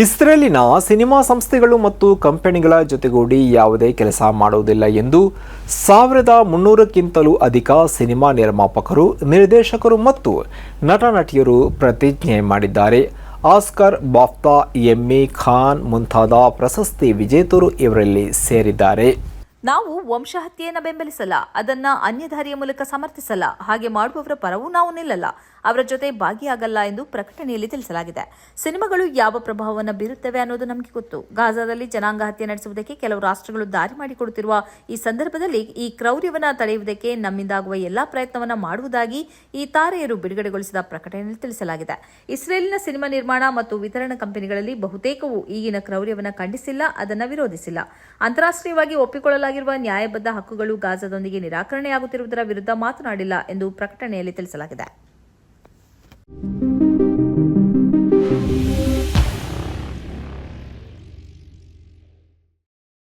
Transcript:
ಇಸ್ರೇಲಿನ cinema ಸಂಸ್ಥೆಗಳು ಮತ್ತು ಕಂಪನಿಗಳ ಜೊತೆಗೂಡಿ ಯಾವುದೇ ಕೆಲಸ ಮಾಡುವುದಿಲ್ಲ ಎಂದು ಸಾವಿರದ ಮುನ್ನೂರಕ್ಕಿಂತಲೂ ಅಧಿಕ ಸಿನಿಮಾ ನಿರ್ಮಾಪಕರು, ನಿರ್ದೇಶಕರು ಮತ್ತು ನಟ ನಟಿಯರು ಪ್ರತಿಜ್ಞೆ ಮಾಡಿದ್ದಾರೆ. ಆಸ್ಕರ್, ಬಾಫ್ತಾ, ಎಮ್ಮಿ ಖಾನ್ ಮುಂತಾದ ಪ್ರಶಸ್ತಿ ವಿಜೇತರು ಇವರಲ್ಲಿ ಸೇರಿದ್ದಾರೆ. ನಾವು ವಂಶಹತ್ಯೆಯನ್ನು ಬೆಂಬಲಿಸಲ್ಲ, ಅದನ್ನ ಅನ್ಯಧಾರಿಯ ಮೂಲಕ ಸಮರ್ಥಿಸಲ್ಲ. ಹಾಗೆ ಮಾಡುವವರ ಪರವೂ ನಾವು ನಿಲ್ಲಲ್ಲ, ಅವರ ಜೊತೆ ಭಾಗಿಯಾಗಲ್ಲ ಎಂದು ಪ್ರಕಟಣೆಯಲ್ಲಿ ತಿಳಿಸಲಾಗಿದೆ. ಸಿನಿಮಾಗಳು ಯಾವ ಪ್ರಭಾವವನ್ನು ಬೀರುತ್ತವೆ ಅನ್ನೋದು ನಮಗೆ ಗೊತ್ತು. ಗಾಜಾದಲ್ಲಿ ಜನಾಂಗ ಹತ್ಯೆ ನಡೆಸುವುದಕ್ಕೆ ಕೆಲವು ರಾಷ್ಟ್ರಗಳು ದಾರಿ ಮಾಡಿಕೊಡುತ್ತಿರುವ ಈ ಸಂದರ್ಭದಲ್ಲಿ ಈ ಕ್ರೌರ್ಯವನ್ನು ತಡೆಯುವುದಕ್ಕೆ ನಮ್ಮಿಂದಾಗುವ ಎಲ್ಲಾ ಪ್ರಯತ್ನವನ್ನು ಮಾಡುವುದಾಗಿ ಈ ತಾರೆಯರು ಬಿಡುಗಡೆಗೊಳಿಸಿದ ಪ್ರಕಟಣೆಯಲ್ಲಿ ತಿಳಿಸಲಾಗಿದೆ. ಇಸ್ರೇಲಿನ ಸಿನಿಮಾ ನಿರ್ಮಾಣ ಮತ್ತು ವಿತರಣಾ ಕಂಪನಿಗಳಲ್ಲಿ ಬಹುತೇಕವು ಈಗಿನ ಕ್ರೌರ್ಯವನ್ನು ಖಂಡಿಸಿಲ್ಲ, ಅದನ್ನು ವಿರೋಧಿಸಿಲ್ಲ. ಅಂತಾರಾಷ್ಟ್ರೀಯವಾಗಿ ಒಪ್ಪಿಕೊಳ್ಳಲಾಗಿರುವ ನ್ಯಾಯಬದ್ಧ ಹಕ್ಕುಗಳು ಗಾಜಾದೊಂದಿಗೆ ನಿರಾಕರಣೆಯಾಗುತ್ತಿರುವುದರ ವಿರುದ್ಧ ಮಾತನಾಡಿಲ್ಲ ಎಂದು ಪ್ರಕಟಣೆಯಲ್ಲಿ ತಿಳಿಸಲಾಗಿದೆ.